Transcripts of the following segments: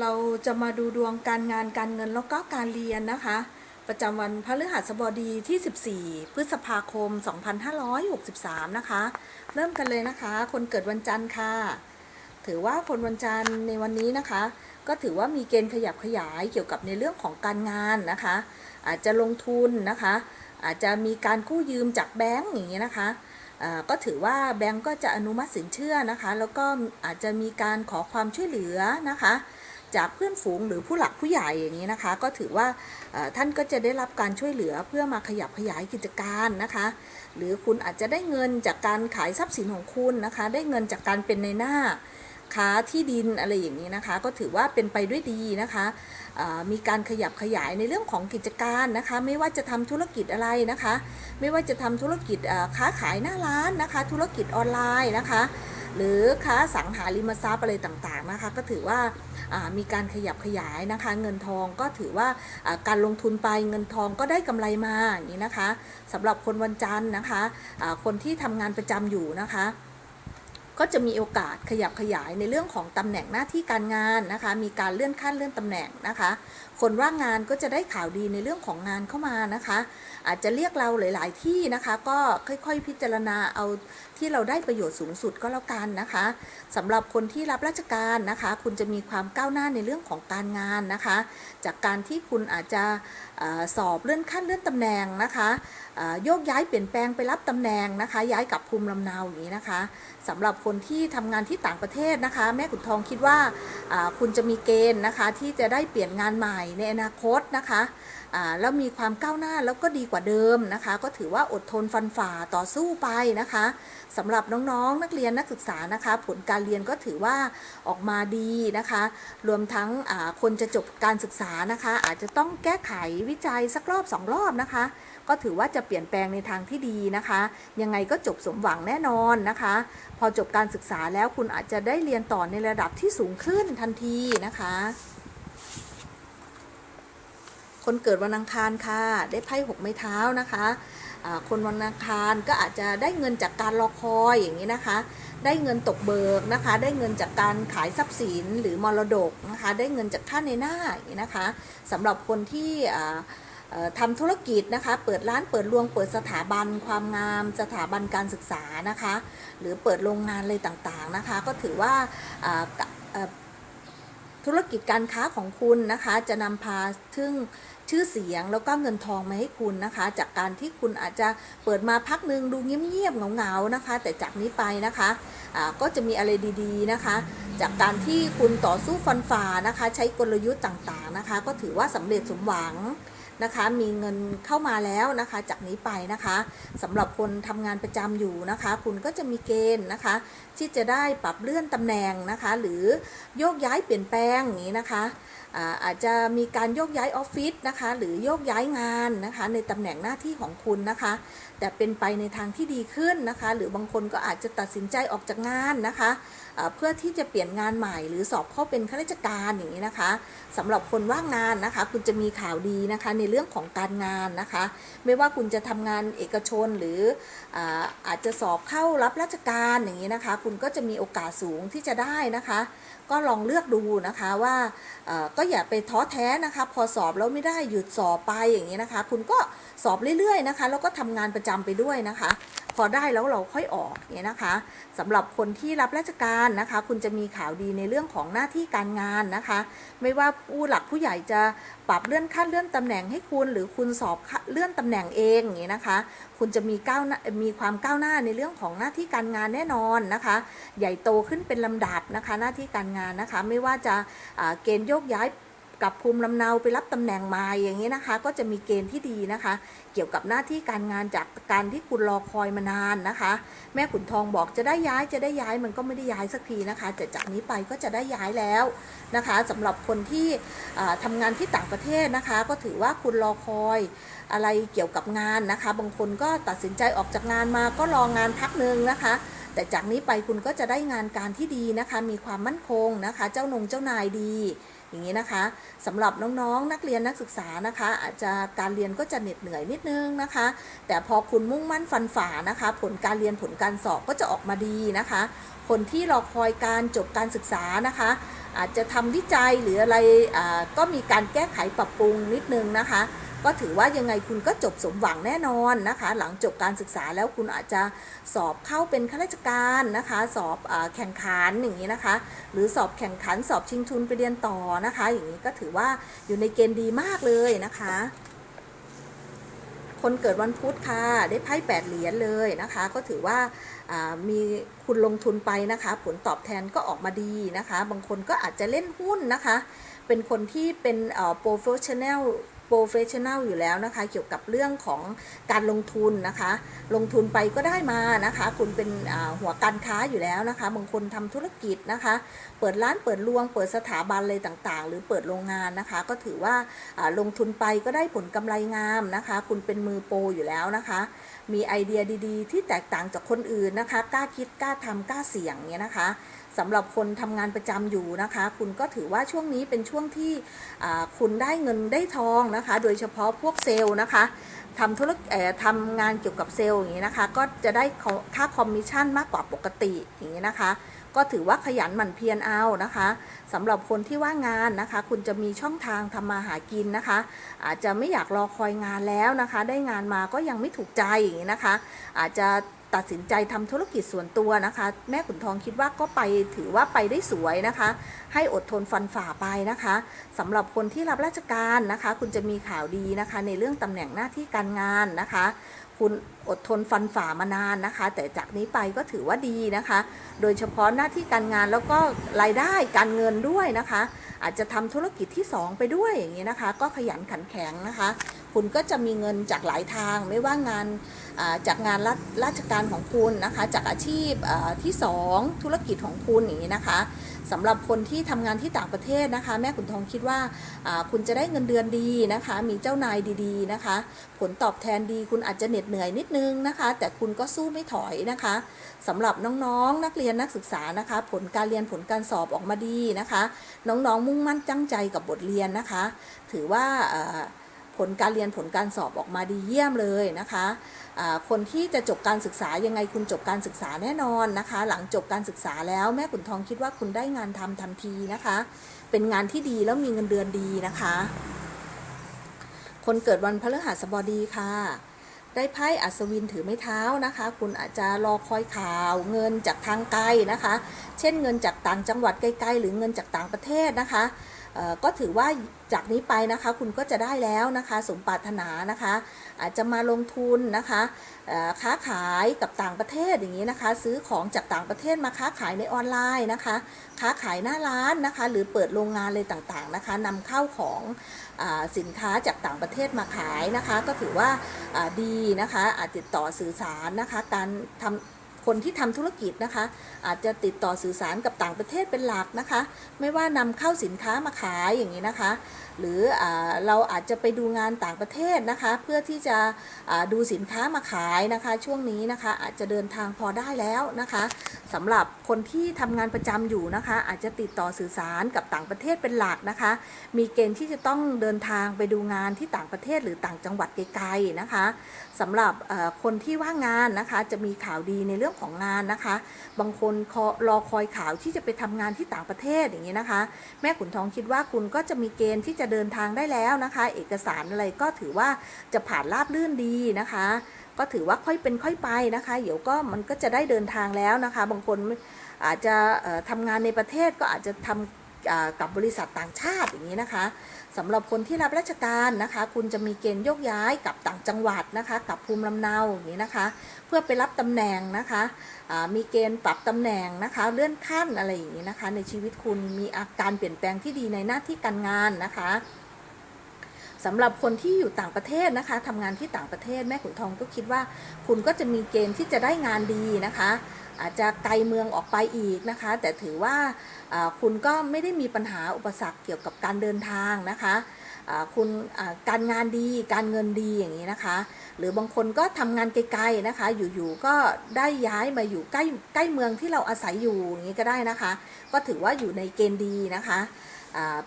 เราจะมาดูดวงการงานการเงินแล้วก็การเรียนนะคะ ประจำวันพฤหัสบดีที่ 14 พฤษภาคม 2563 นะคะ เริ่มกันเลยนะคะ คนเกิดวันจันทร์ค่ะ ถือว่าคนวันจันทร์ในวันนี้นะคะ ก็ถือว่ามีเกณฑ์ขยับขยายเกี่ยวกับในเรื่องของการงานนะคะ อาจจะลงทุนนะคะ อาจจะมีการกู้ยืมจากแบงก์อย่างนี้ยนะคะก็ถือว่าแบงก์ก็จะอนุมัติสินเชื่อนะคะ แล้วก็อาจจะมีการขอความช่วยเหลือนะคะ จากเพื่อนฝูงหรือผู้หลักผู้ใหญ่อย่างนี้นะคะ ก็ถือว่าท่านก็จะได้รับการช่วยเหลือเพื่อมาขยับขยายกิจการนะคะ หรือคุณอาจจะได้เงินจากการขายทรัพย์สินของคุณนะคะ ได้เงินจากการเป็นในหน้าค้าที่ดินอะไรอย่างนี้นะคะ ก็ถือว่าเป็นไปด้วยดีนะคะมีการขยับขยายในเรื่องของกิจการนะคะ ไม่ว่าจะทำธุรกิจอะไรนะคะ ไม่ว่าจะทำธุรกิจค้าขายหน้าร้านนะคะ ธุรกิจออนไลน์นะคะ หรือค้าสังหาริมทรัพย์อะไรต่างๆนะคะ ก็ถือว่ามีการขยับขยายนะคะ เงินทองก็ถือว่าการลงทุนไปเงินทองก็ได้กำไรมาอย่างนี้นะคะสำหรับคนวันจันทร์นะคะคนที่ทำงานประจำอยู่นะคะ ก็จะมีโอกาสขยับขยายในเรื่องของตำแหน่งหน้าที่การงานนะคะ มีการเลื่อนขั้นเลื่อนตำแหน่งนะคะ คนว่างงานก็จะได้ข่าวดีในเรื่องของงานเข้ามานะคะ อาจจะเรียกเราหลาย ๆ ที่นะคะ ก็ค่อยๆพิจารณาเอาที่เราได้ประโยชน์สูงสุดก็แล้วกันนะคะสำหรับคนที่รับราชการนะคะ คุณจะมีความก้าวหน้าในเรื่องของการงานนะคะ จากการที่คุณอาจจะ สอบเลื่อนขั้นเลื่อนตำแหน่งนะคะโยกย้ายเปลี่ยนแปลงไปรับตำแหน่งนะคะ ย้ายกลับภูมิลำเนาอย่างนี้นะคะสำหรับคนที่ทำงานที่ต่างประเทศนะคะ แม่ขุนทองคิดว่าคุณจะมีเกณฑ์นะคะที่จะได้เปลี่ยนงานใหม่ในอนาคตนะคะแล้วมีความก้าวหน้าแล้วก็ดีกว่าเดิมนะคะ ก็ถือว่าอดทนฟันฝ่าต่อสู้ไปนะคะสำหรับน้องๆนักเรียนนักศึกษานะคะ ผลการเรียนก็ถือว่าออกมาดีนะคะ รวมทั้งคนจะจบการศึกษานะคะ อาจจะต้องแก้ไขวิจัยสักรอบสองรอบนะคะ ก็ถือว่าจะเปลี่ยนแปลงในทางที่ดีนะคะ ยังไงก็จบสมหวังแน่นอนนะคะ พอจบการศึกษาแล้วคุณอาจจะได้เรียนต่อในระดับที่สูงขึ้นทันทีนะคะ คนเกิดวันอังคารค่ะ ได้ไพ่หกไม้เท้านะคะคนวันอังคารก็อาจจะได้เงินจากการรอคอยอย่างนี้นะคะ ได้เงินตกเบิกนะคะ ได้เงินจากการขายทรัพย์สินหรือมรดกนะคะ ได้เงินจากค่าในหน้าอย่างนี้นะคะสำหรับคนที่ทำธุรกิจนะคะ เปิดร้านเปิดรวงเปิดสถาบันความงาม สถาบันการศึกษานะคะ หรือเปิดโรงงานเลยต่างๆนะคะ ก็ถือว่า ธุรกิจการค้าของคุณนะคะ จะนำพาถึงชื่อเสียงแล้วก็เงินทองมาให้คุณนะคะ จากการที่คุณอาจจะเปิดมาพักหนึ่งดูเงียบๆเหงาๆนะคะ แต่จากนี้ไปนะคะะก็จะมีอะไรดีๆนะคะ จากการที่คุณต่อสู้ฟันฝ่านะคะ ใช้กลยุทธ์ต่างๆนะคะ ก็ถือว่าสำเร็จสมหวัง นะคะมีเงินเข้ามาแล้วนะคะจากนี้ไปนะคะสำหรับคนทำงานประจำอยู่นะคะ คุณก็จะมีเกณฑ์นะคะ ที่จะได้ปรับเลื่อนตำแหน่งนะคะ หรือโยกย้ายเปลี่ยนแปลงอย่างนี้นะคะ อาจจะมีการโยกย้ายออฟฟิศนะคะหรือโยกย้ายงานนะคะในตำแหน่งหน้าที่ของคุณนะคะ แต่เป็นไปในทางที่ดีขึ้นนะคะ หรือบางคนก็อาจจะตัดสินใจออกจากงานนะคะเพื่อที่จะเปลี่ยนงานใหม่ หรือสอบเข้าเป็นข้าราชการอย่างนี้นะคะสำหรับคนว่างงานนะคะ คุณจะมีข่าวดีนะคะในเรื่องของการงานนะคะ ไม่ว่าคุณจะทำงานเอกชนหรืออาจจะสอบเข้ารับราชการอย่างนี้นะคะ คุณก็จะมีโอกาสสูงที่จะได้นะคะ ก็ลองเลือกดูนะคะว่าก็อย่าไปท้อแท้นะคะ พอสอบแล้วไม่ได้หยุดสอบไปอย่างนี้นะคะ คุณก็สอบเรื่อยๆนะคะ แล้วก็ทำงานประจำไปด้วยนะคะ พอได้แล้วเราค่อยออกอย่างนี้นะคะสำหรับคนที่รับราชการนะคะ คุณจะมีข่าวดีในเรื่องของหน้าที่การงานนะคะ ไม่ว่าผู้หลักผู้ใหญ่จะปรับเลื่อนขั้นเลื่อนตำแหน่งให้คุณ หรือคุณสอบเลื่อนตำแหน่งเองอย่างนี้นะคะ คุณจะมีก้าวมีความก้าวหน้าในเรื่องของหน้าที่การงานแน่นอนนะคะ ใหญ่โตขึ้นเป็นลำดับนะคะ หน้าที่การงานนะคะ ไม่ว่าจะเกณฑ์โยกย้าย กับภูมิลำเนาไปรับตำแหน่งม่อย่างนี้นะคะ ก็จะมีเกณฑ์ที่ดีนะคะ เกี่ยวกับหน้าที่การงานจากการที่คุณรอคอยมานานนะคะ แม่ขุนทองบอกจะได้ย้ายจะได้ย้ายมันก็ไม่ได้ย้ายสักทีนะคะแต่จากนี้ไปก็จะได้ย้ายแล้วนะคะสำหรับคนที่อ่าทำงานที่ต่างประเทศนะคะ ก็ถือว่าคุณรอคอยอะไรเกี่ยวกับงานนะคะ บางคนก็ตัดสินใจออกจากงานมาก็รองานพักหนึ่งนะคะแต่จากนี้ไปคุณก็จะได้งานการที่ดีนะคะ มีความมั่นคงนะคะ เจ้านงเจ้านายดี อย่างนี้นะคะสำหรับน้องๆนักเรียนนักศึกษานะคะ อาจจะการเรียนก็จะเหน็ดเหนื่อยนิดนึงนะคะ แต่พอคุณมุ่งมั่นฟันฝ่านะคะ ผลการเรียนผลการสอบก็จะออกมาดีนะคะ คนที่รอคอยการจบการศึกษานะคะ อาจจะทำวิจัยหรืออะไรก็มีการแก้ไขปรับปรุงนิดนึงนะคะ ก็ถือว่ายังไงคุณก็จบสมหวังแน่นอนนะคะ หลังจบการศึกษาแล้วคุณอาจจะสอบเข้าเป็นข้าราชการนะคะ สอบอแข่งขันอย่างนี้นะคะ หรือสอบแข่งขันสอบชิงทุนไปเรียนต่อนะคะ อย่างนี้ก็ถือว่าอยู่ในเกณฑ์ดีมากเลยนะคะ คนเกิดวันพุธค่ะ ได้ไพ่แปดเหรียญเลยนะคะ ก็ถือว่ามีคุณลงทุนไปนะคะ ผลตอบแทนก็ออกมาดีนะคะ บางคนก็อาจจะเล่นหุ้นนะคะ เป็นคนที่เป็นโปรเฟสชันแน อ่อ professional professional อยู่แล้วนะคะเกี่ยวกับเรื่องของการลงทุนนะคะ ลงทุนไปก็ได้มานะคะ คุณเป็นหัวการค้าอยู่แล้วนะคะบางคนทำธุรกิจนะคะ เปิดร้านเปิดรวง เปิดสถาบันอะไรต่างๆ หรือเปิดโรงงานนะคะ ก็ถือว่าลงทุนไปก็ได้ผลกำไรงามนะคะ คุณเป็นมือโปรอยู่แล้วนะคะ มีไอเดียดีๆ ที่แตกต่างจากคนอื่นนะคะ กล้าคิดกล้าทำกล้าเสี่ยงเนี้ยนะคะ สำหรับคนทำงานประจำอยู่นะคะ คุณก็ถือว่าช่วงนี้เป็นช่วงที่คุณได้เงินได้ทองนะคะ โดยเฉพาะพวกเซลล์นะคะทำธุรกิจทำงานเกี่ยวกับเซลล์อย่างนี้นะคะ ก็จะได้ค่าคอมมิชชั่นมากกว่าปกติอย่างนี้นะคะ ก็ถือว่าขยันหมั่นเพียรเอานะคะสำหรับคนที่ว่างงานนะคะ คุณจะมีช่องทางทำมาหากินนะคะ อาจจะไม่อยากรอคอยงานแล้วนะคะ ได้งานมาก็ยังไม่ถูกใจอย่างนี้นะคะ อาจจะ ตัดสินใจทำธุรกิจส่วนตัวนะคะ แม่ขุนทองคิดว่าก็ไปถือว่าไปได้สวยนะคะ ให้อดทนฟันฝ่าไปนะคะสำหรับคนที่รับราชการนะคะ คุณจะมีข่าวดีนะคะ ในเรื่องตำแหน่งหน้าที่การงานนะคะ คุณอดทนฟันฝ่ามานานนะคะ แต่จากนี้ไปก็ถือว่าดีนะคะ โดยเฉพาะหน้าที่การงานแล้วก็รายได้การเงินด้วยนะคะ อาจจะทำธุรกิจที่ 2 ไปด้วยอย่างนี้นะคะ ก็ขยันขันแข็งนะคะ คุณก็จะมีเงินจากหลายทางไม่ว่างานจากงานราราชการของคุณนะคะ จากอาชีพที่ 2 ธุรกิจของคุณอย่างนี้นะคะสำหรับคนที่ทำงานที่ต่างประเทศนะคะ แม่ขุนทองคิดว่าคุณจะได้เงินเดือนดีนะคะ มีเจ้านายดีๆนะคะ ผลตอบแทนดีคุณอาจจะเหน็ดเหนื่อยนิดนึงนะคะ แต่คุณก็สู้ไม่ถอยนะคะสำหรับน้องๆนักเรียนนักศึกษานะคะ ผลการเรียนผลการสอบออกมาดีนะคะ น้องๆมุ่งมั่นตั้งใจกับบทเรียนนะคะ ถือว่า ผลการเรียนผลการสอบออกมาดีเยี่ยมเลยนะคะคนที่จะจบการศึกษายังไงคุณจบการศึกษาแน่นอนนะคะ หลังจบการศึกษาแล้วแม่ขุนทองคิดว่าคุณได้งานทำทันทีนะคะ เป็นงานที่ดีแล้วมีเงินเดือนดีนะคะ คนเกิดวันพฤหัสบดีค่ะได้ไพ่อัศวินถือไม้เท้านะคะ คุณอาจจะรอคอยข่าวเงินจากทางไกลนะคะ เช่นเงินจากต่างจังหวัดไกลๆ หรือเงินจากต่างประเทศนะคะ ก็ถือว่าจากนี้ไปนะคะคุณก็จะได้แล้วนะคะ สมปรารถนานะคะ อาจจะมาลงทุนนะคะค้าขายกับต่างประเทศอย่างนี้นะคะ ซื้อของจากต่างประเทศมาค้าขายในออนไลน์นะคะ ค้าขายหน้าร้านนะคะ หรือเปิดโรงงานอะไรต่างๆนะคะนำเข้าของอสินค้าจากต่างประเทศมาขายนะคะ ก็ถือว่าอ่าดีนะคะ อาจติดต่อสื่อสารนะคะ การทำ คนที่ทำธุรกิจนะคะ อาจจะติดต่อสื่อสารกับต่างประเทศเป็นหลักนะคะ ไม่ว่านำเข้าสินค้ามาขายอย่างนี้นะคะ หรืออเราอาจจะไปดูงานต่างประเทศนะคะ เพื่อที่จะดูสินค้ามาขายนะคะ ช่วงนี้นะคะอาจจะเดินทางพอได้แล้วนะคะสำหรับคนที่ทำงานประจำอยู่นะคะ อาจจะติดต่อสื่อสารกับต่างประเทศเป็นหลักนะคะ มีเกณฑ์ที่จะต้องเดินทางไปดูงานที่ต่างประเทศหรือต่างจังหวัดไกลๆนะคะสำหรับคนที่ว่างงานนะคะ จะมีข่าวดีในเรื่องของงานนะคะ บางคนรอคอยข่าวที่จะไปทำงานที่ต่างประเทศอย่างนี้นะคะ แม่ขุนทองคิดว่าคุณก็จะมีเกณฑ์ที่จะเดินทางได้แล้วนะคะ เอกสารอะไรก็ถือว่าจะผ่านราบรื่นดีนะคะ ก็ถือว่าค่อยเป็นค่อยไปนะคะ เดี๋ยวก็มันก็จะได้เดินทางแล้วนะคะ บางคนอาจจะเอ่อทำงานในประเทศก็อาจจะทำอ่า กับบริษัทต่างชาติอย่างนี้นะคะสำหรับคนที่รับราชการนะคะ คุณจะมีเกณฑ์โยกย้ายกับต่างจังหวัดนะคะ กับภูมิลำเนาอย่างนี้นะคะ เพื่อไปรับตำแหน่งนะคะมีเกณฑ์ปรับตำแหน่งนะคะ เลื่อนขั้นอะไรอย่างนี้นะคะ ในชีวิตคุณมีอาการเปลี่ยนแปลงที่ดีในหน้าที่การงานนะคะสำหรับคนที่อยู่ต่างประเทศนะคะทำงานที่ต่างประเทศแม่ขุนทองก็คิดว่า คุณก็จะมีเกณฑ์ที่จะได้งานดีนะคะ อาจจะไกลเมืองออกไปอีกนะคะ แต่ถือว่า คุณก็ไม่ได้มีปัญหาอุปสรรคเกี่ยวกับการเดินทางนะคะคุณการงานดีการเงินดีอย่างนี้นะคะ หรือบางคนก็ทำงานไกลๆนะคะ อยู่ๆก็ได้ย้ายมาอยู่ใกล้ใกล้เมืองที่เราอาศัยอยู่อย่างนี้ก็ได้นะคะ ก็ถือว่าอยู่ในเกณฑ์ดีนะคะ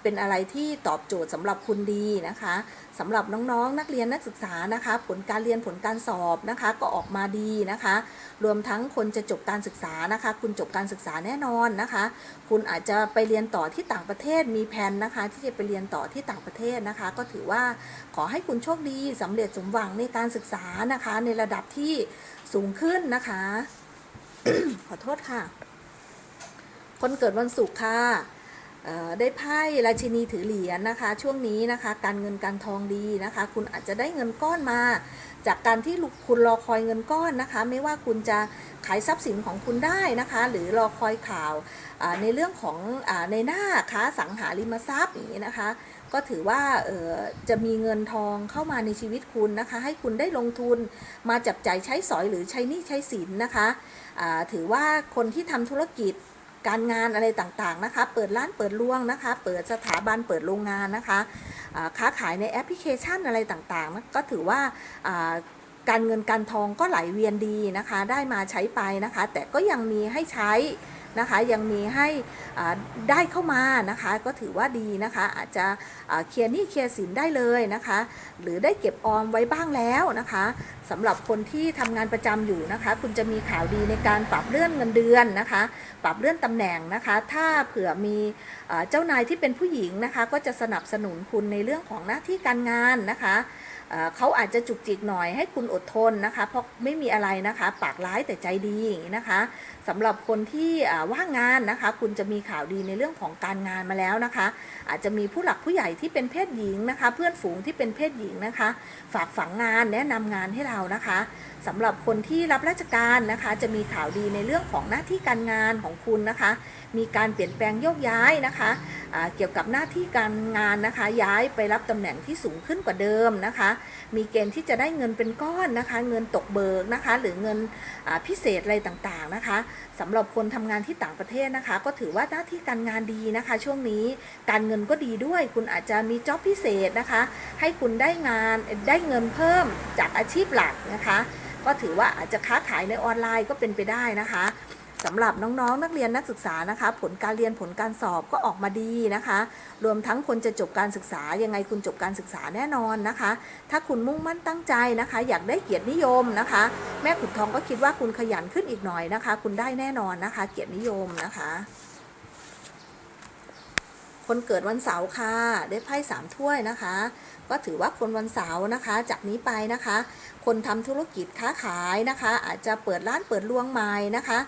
เป็นอะไรที่ตอบโจทย์สำหรับคุณดีนะคะสำหรับน้องๆนักเรียนนักศึกษานะคะ ผลการเรียนผลการสอบนะคะก็ออกมาดีนะคะ รวมทั้งคนจะจบการศึกษานะคะ คุณจบการศึกษาแน่นอนนะคะ คุณอาจจะไปเรียนต่อที่ต่างประเทศมีแผนนะคะ ที่จะไปเรียนต่อที่ต่างประเทศนะคะ ก็ถือว่าขอให้คุณโชคดีสำเร็จสมหวังในการศึกษานะคะ ในระดับที่สูงขึ้นนะคะ ขอโทษค่ะ คนเกิดวันศุกร์ค่ะ ได้ไพ่ราชินีถือเหรียญนะคะ ช่วงนี้นะคะการเงินการทองดีนะคะ คุณอาจจะได้เงินก้อนมา จากการที่คุณรอคอยเงินก้อนนะคะ ไม่ว่าคุณจะขายทรัพย์สินของคุณได้นะคะ หรือรอคอยข่าวในเรื่องของอในหน้าค้าสังหาริมทรัพย์อย่างนี้นะคะ ก็ถือว่าจะมีเงินทองเข้ามาในชีวิตคุณนะคะ ให้คุณได้ลงทุนมาจับจ่ายใช้สอยหรือใช้นี้ใช้สินนะคะถือว่าคนที่ทำธุรกิจ การงานอะไรต่างๆนะคะ เปิดร้านเปิดล่วงนะคะ เปิดสถาบันเปิดโรงงานนะคะค้าขายในแอปพลิเคชันอะไรต่างๆ ก็ถือว่าการเงินการทองก็ไหลเวียนดีนะคะ ได้มาใช้ไปนะคะ แต่ก็ยังมีให้ใช้ นะคะ ยังมีให้ได้เข้ามานะคะ ก็ถือว่าดีนะคะ อาจจะเคลียร์หนี้เคลียร์สินได้เลยนะคะ หรือได้เก็บออมไว้บ้างแล้วนะคะสำหรับคนที่ทำงานประจำอยู่นะคะ คุณจะมีข่าวดีในการปรับเลื่อนเงินเดือนนะคะ ปรับเลื่อนตำแหน่งนะคะ ถ้าเผื่อมีเจ้านายที่เป็นผู้หญิงนะคะ ก็จะสนับสนุนคุณในเรื่องของหน้าที่การงานนะคะ เขาอาจจะจุกจิกหน่อยให้คุณอดทนนะคะ เพราะไม่มีอะไรนะคะ ปากร้ายแต่ใจดีอย่างนี้นะคะสำหรับคนที่ว่างงานนะคะ คุณจะมีข่าวดีในเรื่องของการงานมาแล้วนะคะ อาจจะมีผู้หลักผู้ใหญ่ที่เป็นเพศหญิงนะคะ เพื่อนฝูงที่เป็นเพศหญิงนะคะ ฝากฝังงานแนะนำงานให้เรานะคะสำหรับคนที่รับราชการนะคะ จะมีข่าวดีในเรื่องของหน้าที่การงานของคุณนะคะ มีการเปลี่ยนแปลงโยกย้ายนะคะอ่าเกี่ยวกับหน้าที่การงานนะคะ ย้ายไปรับตำแหน่งที่สูงขึ้นกว่าเดิมนะคะ มีเกณฑ์ที่จะได้เงินเป็นก้อนนะคะ เงินตกเบิกนะคะ หรือเงินพิเศษอะไรต่างๆนะคะสำหรับคนทำงานที่ต่างประเทศนะคะ ก็ถือว่าหน้าที่การงานดีนะคะ ช่วงนี้การเงินก็ดีด้วย คุณอาจจะมีจ็อบพิเศษนะคะ ให้คุณได้งานได้เงินเพิ่มจากอาชีพหลักนะคะ ก็ถือว่าอาจจะค้าขายในออนไลน์ก็เป็นไปได้นะคะ สำหรับน้องๆ นักเรียนนักศึกษานะคะ ผลการเรียนผลการสอบก็ออกมาดีนะคะ รวมทั้งคนจะจบการศึกษายังไงคุณจบการศึกษาแน่นอนนะคะ ถ้าคุณมุ่งมั่นตั้งใจนะคะ อยากได้เกียรตินิยมนะคะ แม่ขุนทองก็คิดว่าคุณขยันขึ้นอีกหน่อยนะคะ คุณได้แน่นอนนะคะ เกียรตินิยมนะคะ คนเกิดวันเสาร์ค่ะ ได้ไพ่สามถ้วยนะคะ ก็ถือว่าคนวันเสาร์นะคะ จากนี้ไปนะคะ คนทำธุรกิจค้าขายนะคะ อาจจะเปิดร้านเปิดลวงใหม่นะคะ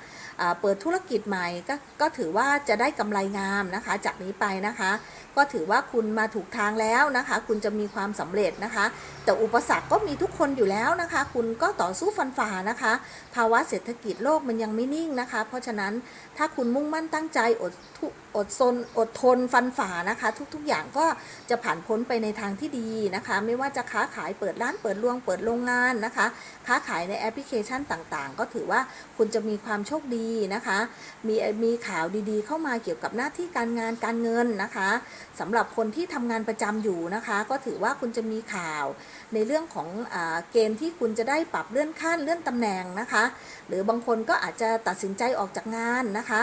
เปิดธุรกิจใหม่ก็ก็ถือว่าจะได้กำไรงามนะคะ จากนี้ไปนะคะ ก็ถือว่าคุณมาถูกทางแล้วนะคะ คุณจะมีความสำเร็จนะคะ แต่อุปสรรคก็มีทุกคนอยู่แล้วนะคะ คุณก็ต่อสู้ฟันฝ่านะคะ ภาวะเศรษฐกิจโลกมันยังไม่นิ่งนะคะ เพราะฉะนั้นถ้าคุณมุ่งมั่นตั้งใจอดทุอดทนอดทนฟันฝ่านะคะ ทุกๆอย่างก็จะผ่านพ้นไปในทางที่ดีนะคะ ไม่ว่าจะค้าขายเปิดร้านเปิดลวงเปิดโรงงานนะคะ ค้าขายในแอปพลิเคชันต่างๆ ก็ถือว่าคุณจะมีความโชคดีนะคะ มีมีข่าวดีๆ เข้ามาเกี่ยวกับหน้าที่การงานการเงินนะคะ สำหรับคนที่ทำงานประจำอยู่นะคะ ก็ถือว่าคุณจะมีข่าว ในเรื่องของอเกณฑ์ที่คุณจะได้ปรับเลื่อนขั้นเลื่อนตำแหน่งนะคะ หรือบางคนก็อาจจะตัดสินใจออกจากงานนะคะ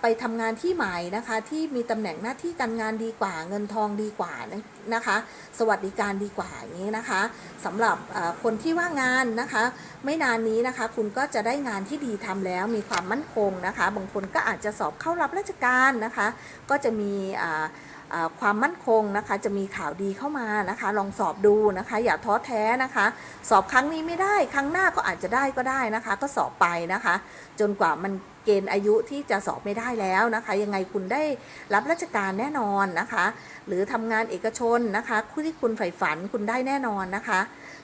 ไปทำงานที่ใหม่นะคะ ที่มีตำแหน่งหน้าที่การงานดีกว่า เงินทองดีกว่านะคะ สวัสดิการดีกว่าอย่างนี้นะคะสำหรับคนที่ว่างงานนะคะ ไม่นานนี้นะคะ คุณก็จะได้งานที่ดีทำแล้วมีความมั่นคงนะคะ บางคนก็อาจจะสอบเข้ารับราชการนะคะ ก็จะมีอ่า ความมั่นคงนะคะจะมีข่าวดีเข้ามานะคะ ลองสอบดูนะคะ อย่าท้อแท้นะคะ สอบครั้งนี้ไม่ได้ ครั้งหน้าก็อาจจะได้ก็ได้นะคะ ก็สอบไปนะคะ จนกว่ามัน เกณฑ์อายุที่จะสอบไม่ได้แล้วนะคะ ยังไงคุณได้รับราชการแน่นอนนะคะ หรือทำงานเอกชนนะคะคู่ที่คุณใฝ่ฝันคุณได้แน่นอนนะคะ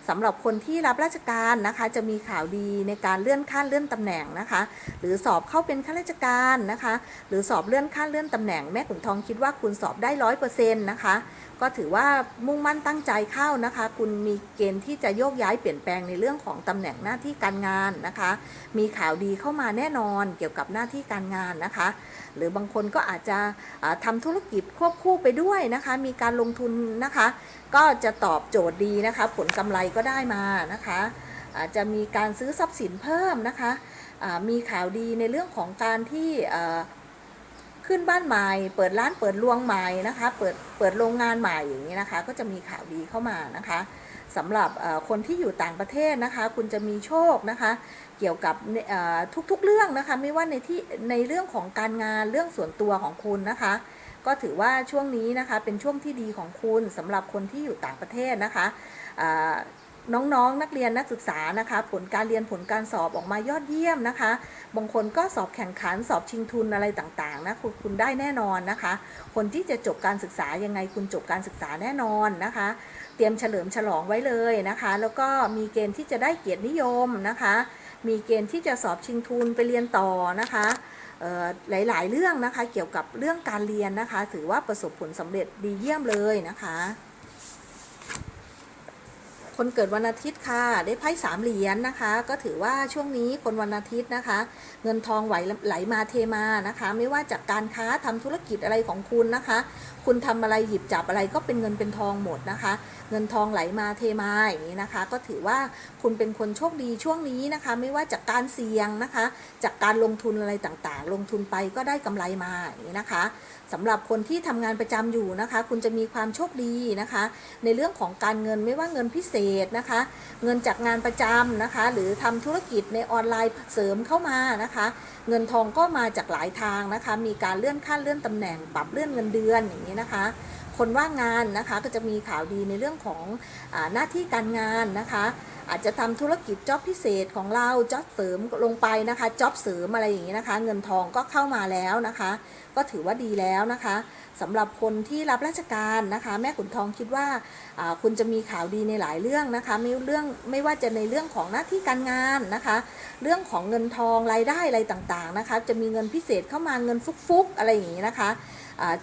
สำหรับคนที่รับราชการนะคะจะมีข่าวดีในการเลื่อนขั้นเลื่อนตำแหน่งนะคะ หรือสอบเข้าเป็นข้าราชการนะคะ หรือสอบเลื่อนขั้นเลื่อนตำแหน่งแม่ขุนทองคิดว่าคุณสอบได้ร้อยเปอร์เซ็นต์นะคะก็ถือว่ามุ่งมั่นตั้งใจเข้านะคะ คุณมีเกณฑ์ที่จะโยกย้ายเปลี่ยนแปลงในเรื่องของตำแหน่งหน้าที่การงานนะคะ มีข่าวดีเข้ามาแน่นอนเกี่ยวกับหน้าที่การงานนะคะ หรือบางคนก็อาจจะอ่าทำธุรกิจควบคู่ไปด้วยนะคะ มีการลงทุนนะคะ ก็จะตอบโจทย์ดีนะคะ ผลกำไรก็ได้มานะคะ อาจจะมีการซื้อทรัพย์สินเพิ่มนะคะมีข่าวดีในเรื่องของการที่ ขึ้นบ้านใหม่ เปิดร้านเปิดรวงใหม่นะคะ เปิดเปิดโรงงานใหม่อย่างนี้นะคะ ก็จะมีข่าวดีเข้ามานะคะสำหรับคนที่อยู่ต่างประเทศนะคะ คุณจะมีโชคนะคะ เกี่ยวกับทุกๆเรื่องนะคะ ไม่ว่าในที่ในเรื่องของการงานเรื่องส่วนตัวของคุณนะคะ ก็ถือว่าช่วงนี้นะคะเป็นช่วงที่ดีของคุณสำหรับคนที่อยู่ต่างประเทศนะคะ น้องๆนนักเรียนนักศึกษานะคะ ผลการเรียนผลการสอบออกมายอดเยี่ยมนะคะ บางคนก็สอบแข่งขันสอบชิงทุนอะไรต่างๆนะคุณคุณได้แน่นอนนะคะ คนที่จะจบการศึกษายังไงคุณจบการศึกษาแน่นอนนะคะ เตรียมเฉลิมฉลองไว้เลยนะคะ แล้วก็มีเกณฑ์ที่จะได้เกียรตินิยมนะคะ มีเกณฑ์ที่จะสอบชิงทุนไปเรียนต่อนะคะหลายๆ เรื่องนะคะเกี่ยวกับเรื่องการเรียนนะคะ ถือว่าประสบผลสำเร็จดีเยี่ยมเลยนะคะ คนเกิดวันอาทิตย์ค่ะ ได้ไพ่สามเหรียญนะคะ ก็ถือว่าช่วงนี้คนวันอาทิตย์นะคะ เงินทองไหวไหลมาเทมานะคะ ไม่ว่าจากการค้าทำธุรกิจอะไรของคุณนะคะ คุณทำอะไรหยิบจับอะไรก็เป็นเงินเป็นทองหมดนะคะ เงินทองไหลมาเทมาอย่างนี้นะคะ ก็ถือว่าคุณเป็นคนโชคดีช่วงนี้นะคะ ไม่ว่าจากการเสี่ยงนะคะ จากการลงทุนอะไรต่างๆ ลงทุนไปก็ได้กำไรมาอย่างนี้นะคะสำหรับคนที่ทำงานประจำอยู่นะคะ คุณจะมีความโชคดีนะคะ ในเรื่องของการเงินไม่ว่าเงินพิเศษนะคะ เงินจากงานประจำนะคะ หรือทำธุรกิจในออนไลน์เสริมเข้ามานะคะ เงินทองก็มาจากหลายทางนะคะ มีการเลื่อนขั้นเลื่อนตำแหน่ง ปรับเลื่อนเงินเดือนอย่างนี้นะคะ คนว่างงานนะคะก็จะมีข่าวดีในเรื่องของอหน้าที่การงานนะคะ อาจจะทำธุรกิจจ็อบพิเศษของเราจ็อบเสริมลงไปนะคะจ็อบเสริมอะไรอย่างนี้นะคะ เงินทองก็เข้ามาแล้วนะคะ ก็ถือว่าดีแล้วนะคะสำหรับคนที่รับราชการนะคะ แม่ขุนทองคิดว่าอ่าคุณจะมีข่าวดีในหลายเรื่องนะคะไม่เรื่องไม่ว่าจะในเรื่องของหน้าที่การงานนะคะ เรื่องของเงินทองรายได้อะไรต่างๆนะคะ จะมีเงินพิเศษเข้ามาเงินฟุกๆ อะไรอย่างนี้นะคะ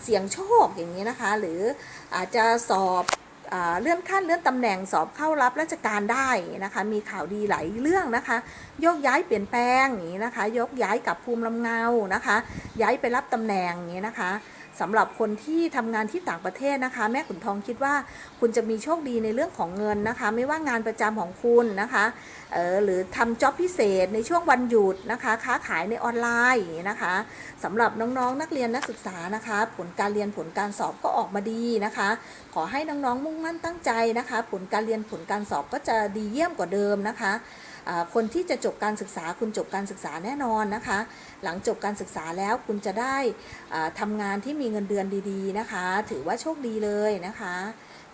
เสี่ยงโชคอย่างนี้นะคะ หรืออาจจะสอบอเลื่อนขั้นเลื่อนตำแหน่งสอบเข้ารับราชการได้นะคะ มีข่าวดีหลายเรื่องนะคะ ยกย้ายเปลี่ยนแปลงอย่างนี้นะคะ ยกย้ายกับภูมิลำเนานะคะ ย้ายไปรับตำแหน่งอย่างนี้นะคะ สำหรับคนที่ทำงานที่ต่างประเทศนะคะ แม่ขุนทองคิดว่าคุณจะมีโชคดีในเรื่องของเงินนะคะ ไม่ว่างานประจำของคุณนะคะเออหรือทำจ็อบพิเศษในช่วงวันหยุดนะคะ ค้าขายในออนไลน์นะคะสำหรับน้องๆนักเรียนนักศึกษานะคะ ผลการเรียนผลการสอบก็ออกมาดีนะคะ ขอให้น้องๆมุ่งมั่นตั้งใจนะคะ ผลการเรียนผลการสอบก็จะดีเยี่ยมกว่าเดิมนะคะ คนที่จะจบการศึกษาคุณจบการศึกษาแน่นอนนะคะ หลังจบการศึกษาแล้วคุณจะได้ทำงานที่มีเงินเดือนดีๆนะคะ ถือว่าโชคดีเลยนะคะ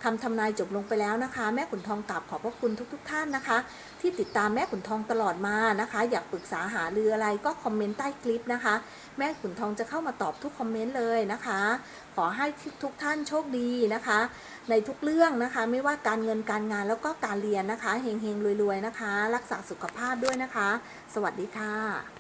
คำทำนายจบลงไปแล้วนะคะ แม่ขุนทองกลับขอบพระคุณทุกๆทท่านนะคะ ที่ติดตามแม่ขุนทองตลอดมานะคะ อยากปรึกษาหารืออะไรก็คอมเมนต์ใต้คลิปนะคะ แม่ขุนทองจะเข้ามาตอบทุกคอมเมนต์เลยนะคะ ขอให้ทุกท่านโชคดีนะคะ ในทุกเรื่องนะคะ ไม่ว่าการเงินการงานแล้วก็การเรียนนะคะเฮงๆรวยๆนะคะ รักษาสุขภาพด้วยนะคะ สวัสดีค่ะ